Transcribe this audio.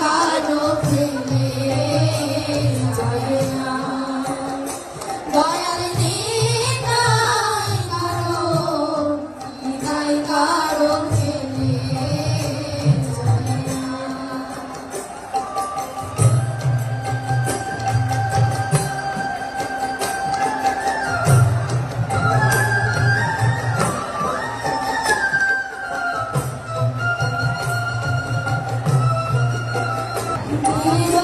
কালো Música